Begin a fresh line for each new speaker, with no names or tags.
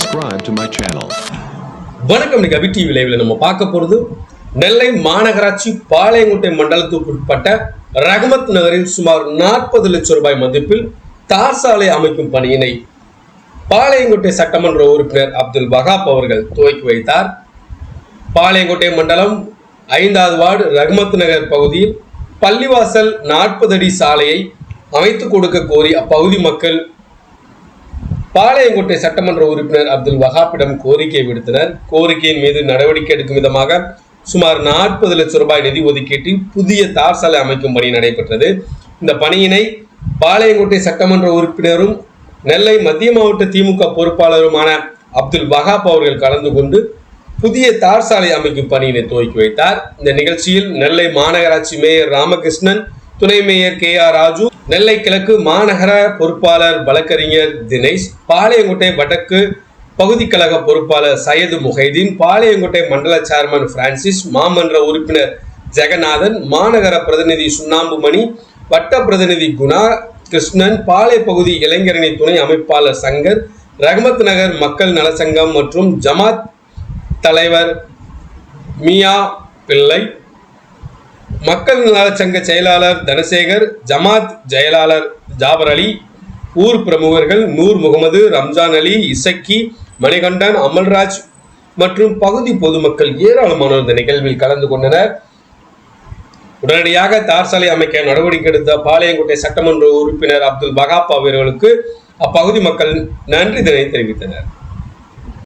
subscribe to my channel.
வணக்கம் இன்னைக்கு TV லைவ்ல நம்ம பார்க்க போறது நெல்லை மாநகராட்சி பாளையங்கோட்டை மண்டலத்துக்கு உட்பட்ட ரகமத் நகரில் சுமார் நாற்பது லட்சம் ரூபாய் மதிப்பில் தார் சாலை அமைக்கும் பணியினை பாளையங்கோட்டை சட்டமன்ற உறுப்பினர் அப்துல் வகாப் அவர்கள் துவக்கி வைத்தார் பாளையங்கோட்டை மண்டலம் ஐந்தாவது வார்டு ரகுமத் நகர் பகுதியில் பள்ளிவாசல் நாற்பது அடி சாலையை அமைத்து கொடுக்க கோரி அப்பகுதி மக்கள் பாளையங்கோட்டை சட்டமன்ற உறுப்பினர் அப்துல் வஹாப்பிடம் கோரிக்கை விடுத்தனர். கோரிக்கையின் மீது நடவடிக்கை எடுக்கும் விதமாக சுமார் நாற்பது லட்சம் ரூபாய் நிதி ஒதுக்கீட்டில் புதிய தார் சாலை அமைக்கும் பணி நடைபெற்றது. இந்த பணியினை பாளையங்கோட்டை சட்டமன்ற உறுப்பினரும் நெல்லை மத்திய மாவட்ட திமுக பொறுப்பாளருமான அப்துல் வஹாப் அவர்கள் கலந்து கொண்டு புதிய தார் சாலை அமைக்கும் பணியினை துவக்கி வைத்தார். இந்த நிகழ்ச்சியில் நெல்லை மாநகராட்சி மேயர் ராமகிருஷ்ணன் துணை mayor K R Raju Nellai கிழக்கு மாநகர பொறுப்பாளர் வழக்கறிஞர் தினேஷ் பாளையங்கோட்டை வடக்கு பகுதி கழக பொறுப்பாளர் சையது முஹைதீன் பாளையங்கோட்டை மண்டல சேர்மன் பிரான்சிஸ் மாமன்ற உறுப்பினர் ஜெகநாதன் மாநகர பிரதிநிதி சுண்ணாம்புமணி வட்ட பிரதிநிதி குணா கிருஷ்ணன் பாளை பகுதி இளைஞரணி துணை அமைப்பாளர் சங்கர் ரஹமத் நகர் மக்கள் நலச்சங்கம் மற்றும் ஜமாத் தலைவர் மியா பிள்ளை மக்கள் நலச்சங்க செயலாளர் தனசேகர் ஜமாத் செயலாளர் ஜாபர் அலி ஊர் பிரமுகர்கள் நூர் முகமது ரம்ஜான் அலி இசக்கி மணிகண்டன் அமல்ராஜ் மற்றும் பகுதி பொதுமக்கள் ஏராளமானோர் இந்த நிகழ்வில் கலந்து கொண்டனர். உடனடியாக தார் சாலை அமைக்க நடவடிக்கை எடுத்த பாளையங்கோட்டை சட்டமன்ற உறுப்பினர் அப்துல் பகாப் அவர்களுக்கு அப்பகுதி மக்கள் நன்றி தினை தெரிவித்தனர்.